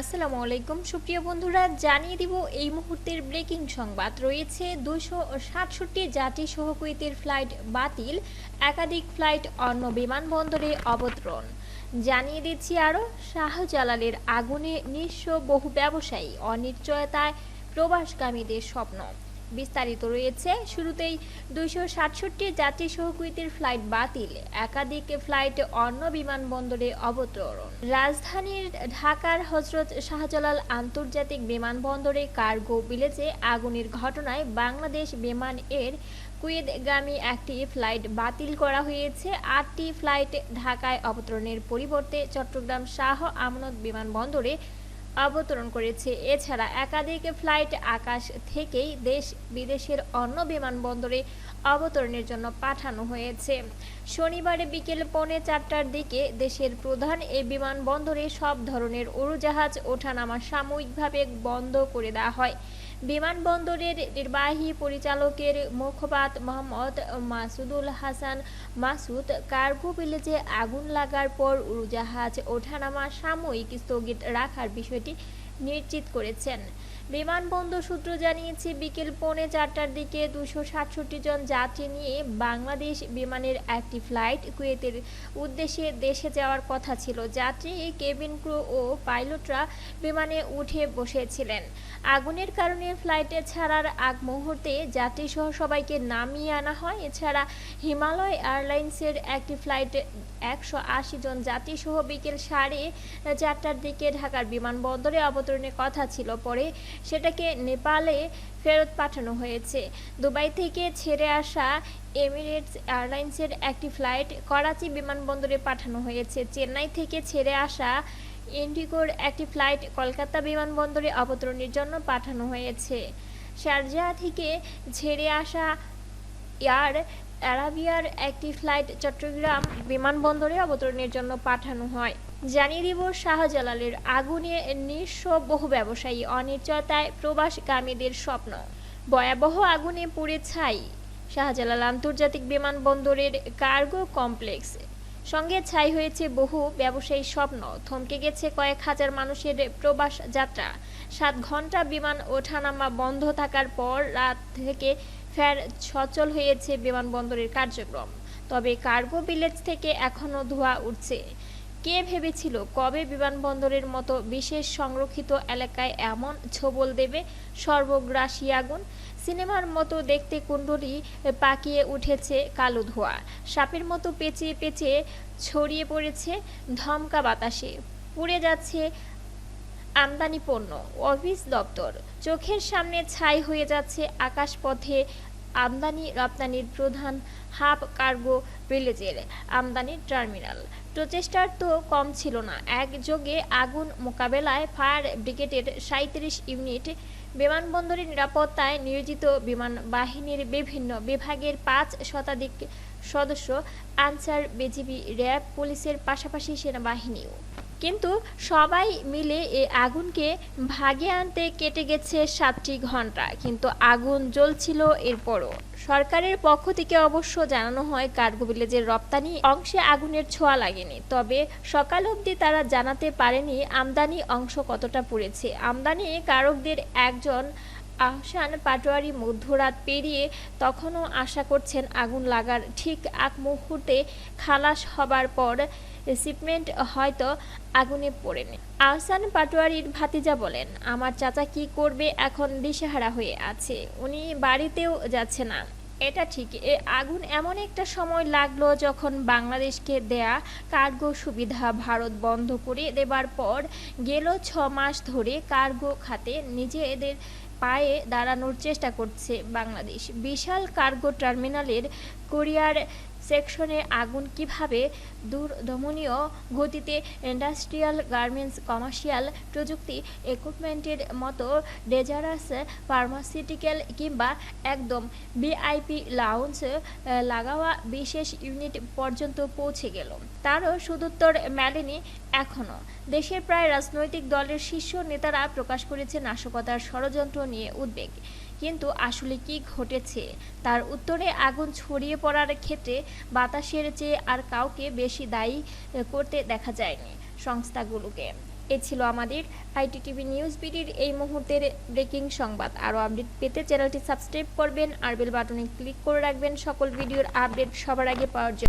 আসসালামু আলাইকুম সুপ্রিয় বন্ধুরা, জানিয়ে দিব এই মুহূর্তের ব্রেকিং সংবাদ। রয়েছে দুশো সাতষট্টি যাত্রী সহ কুয়েতের ফ্লাইট বাতিল, একাধিক ফ্লাইট অন্য বিমানবন্দরে অবতরণ। জানিয়ে দিচ্ছি আরও, শাহজালালের আগুনে নিঃস্ব বহু ব্যবসায়ী, অনিশ্চয়তায় প্রবাসগামীদের স্বপ্ন। বিস্তারিত রয়েছে। শুরুতেই দুইশো সাতষট্টি যাত্রী সহ কুয়েতের ফ্লাইট বাতিল। একাধিক ফ্লাইট অন্য বিমানবন্দরে অবতরণ। রাজধানীর ঢাকার হজরত শাহজালাল আন্তর্জাতিক বিমানবন্দরে কার্গো ভিলেজে আগুনের ঘটনায় বাংলাদেশ বিমান এর কুয়েতগামী একটি ফ্লাইট বাতিল করা হয়েছে। আটটি ফ্লাইট ঢাকায় অবতরণের পরিবর্তে চট্টগ্রাম শাহ আমানত বিমানবন্দরে অবতরণ করেছে। এছাড়া একাধিক ফ্লাইট আকাশ থেকেই দেশ বিদেশের অন্য বিমানবন্দরে অবতরণের জন্য পাঠানো হয়েছে। শনিবারে বিকেল পৌনে চারটার দিকে দেশের প্রধান এই বিমানবন্দরে সব ধরনের উড়োজাহাজ ওঠানামা সাময়িকভাবে বন্ধ করে দেওয়া হয়। বিমানবন্দরের নির্বাহী পরিচালকের মুখপাত মোহাম্মদ মাসুদুল হাসান মাসুদ, কার্গো ভিলেজে আগুন লাগার পর উড়োজাহাজ ওঠানামা সাময়িক স্থগিত রাখার বিষয়টি নিশ্চিত করেছেন। বিমানবন্দর সূত্র জানিয়েছে, বিকেল পৌনে চারটার দিকে দুশো সাতষট্টি জন যাত্রী নিয়ে বাংলাদেশ বিমানের একটি ফ্লাইট কুয়েতের উদ্দেশ্যে দেশে যাওয়ার কথা ছিল। যাত্রী, কেবিন ক্রু ও পাইলটরা বিমানে উঠে বসেছিলেন। আগুনের কারণে ফ্লাইটে ছাড়ার আগ মুহূর্তে যাত্রীসহ সবাইকে নামিয়ে আনা হয়। এছাড়া হিমালয় এয়ারলাইন্সের একটি ফ্লাইটে একশো আশি জন যাত্রীসহ বিকেল সাড়ে চারটার দিকে ঢাকার বিমানবন্দরে অবতরণের কথা ছিল। পরে সেটাকে নেপালে ফেরত পাঠানো হয়েছে। দুবাই থেকে ছেড়ে আসা এমিরেটস এয়ারলাইন্সের একটি ফ্লাইট করাচি বিমানবন্দরে পাঠানো হয়েছে। চেন্নাই থেকে ছেড়ে আসা ইন্ডিগোর একটি ফ্লাইট কলকাতা বিমানবন্দরে অবতরণের জন্য পাঠানো হয়েছে। শারজাহ থেকে ছেড়ে আসা এয়ার অ্যারাবিয়ার একটি ফ্লাইট চট্টগ্রাম বিমানবন্দরে অবতরণের জন্য পাঠানো হয়। জানিয়ে দিব, শাহজালালের আগুনে নিঃস্ব বহু ব্যবসায়ী অনিশ্চয়তায় প্রবাসগামীদের স্বপ্ন। ভয়াবহ আগুনে পুড়ে ছাই। শাহজালাল আন্তর্জাতিক বিমানবন্দরের কার্গো কমপ্লেক্স। সঙ্গে ছাই হয়েছে বহু ব্যবসায়ী স্বপ্ন। থমকে গেছে কয়েক হাজার মানুষের প্রবাস যাত্রা। সাত ঘণ্টা বিমান ওঠানামা বন্ধ থাকার পর রাত থেকে ফের সচল হয়েছে বিমানবন্দরের কার্যক্রম। তবে কার্গো ভিলেজ থেকে এখনও ধোঁয়া উঠছে। কে ভেবেছিল কবে বিমানবন্দরের মতো বিশেষ সংরক্ষিত এলাকায় এমন ছোবল দেবে সর্বগ্রাসী আগুন সিনেমার মতো দেখতে কুণ্ডলি পাকিয়ে উঠেছে কালো ধোঁয়া। সাপের মতো পেঁচিয়ে পেঁচিয়ে ছড়িয়ে পড়েছে ধমকা বাতাসে। পুড়ে যাচ্ছে আমদানি পণ্য, অফিস দপ্তর। চোখের সামনে ছাই হয়ে যাচ্ছে আকাশপথে আমদানি রপ্তানির প্রধান হাব কার্গো ভিলেজের আমদানি টার্মিনাল। প্রচেষ্টার তো কম ছিল না। একযোগে আগুন মোকাবেলায় ফায়ার ব্রিগেডের সাঁত্রিশ ইউনিট বিমানবন্দরের নিরাপত্তায় নিয়োজিত বিমান বাহিনীর বিভিন্ন বিভাগের পাঁচ শতাধিক সদস্য, আনসার, বিজিবি, র্যাব, পুলিশের পাশাপাশি সেনাবাহিনীও। কিন্তু সবাই মিলে এই আগুনকে ভাগে আনতে কেটে গেছে সাতটি ঘণ্টা কিন্তু আগুন জ্বলছিল এরপরও। সরকারের পক্ষ থেকে অবশ্য জানানো হয়, কার্গো ভিলেজের রপ্তানি অংশে আগুনের ছোঁয়া লাগেনি। তবে সকাল অবধি তারা জানাতে পারেনি আমদানি অংশ কতটা পড়েছে। আমদানি কারকদের একজন আহসান পাটোয়ারি মধ্যরাত পেরিয়ে তখনও আশা করছেন আগুন লাগার। ঠিক আগ মুহূর্তে খালাস হবার পর শিপমেন্ট হয়তো আগুনে পড়েনি। আহসান পাটোয়ারির ভাতিজা বলেন, আমার চাচা কি করবে এখন দিশেহারা হয়ে আছে, উনি বাড়িতেও যাচ্ছে না। এটা ঠিক, এ আগুন এমন একটা সময় লাগল যখন বাংলাদেশকে দেয়া কার্গো সুবিধা ভারত বন্ধ করে দেবার পর গেল ছ মাস ধরে কার্গো খাতে নিজেদের পায়ে দাঁড়ানোর চেষ্টা করছে বাংলাদেশ। বিশাল কার্গো টার্মিনালের কোরিয়ার সেকশনে আগুন কীভাবে দূরদমনীয় গতিতে ইন্ডাস্ট্রিয়াল গার্মেন্টস, কমার্শিয়াল প্রযুক্তি, ইকুইপমেন্টের মতো ডেজারাস ফার্মাসিউটিক্যাল কিংবা একদম ভিআইপি লাউন্স লাগাওয়া বিশেষ ইউনিট পর্যন্ত পৌঁছে গেল। তারও সুদুত্তর মেলেনি এখনও দেশের প্রায় রাজনৈতিক দলের শীর্ষ নেতারা প্রকাশ করেছে নাশকতার ষড়যন্ত্র নিয়ে উদ্বেগ। কিন্তু আসলে কি ঘটেছে? তার উত্তরে আগুন ছড়িয়ে পড়ার ক্ষেত্রে বাতাসের চেয়ে আর কাউকে বেশি দায়ী করতে দেখা যায়নি সংস্থাগুলোকে। এ ছিল আমাদের আইটিটিভি নিউজ বিডির এই মুহূর্তের ব্রেকিং সংবাদ। আরও আপডেট পেতে চ্যানেলটি সাবস্ক্রাইব করবেন আর বেল বাটনে ক্লিক করে রাখবেন। সকল ভিডিওর আপডেট সবার আগে পাওয়ার জন্য।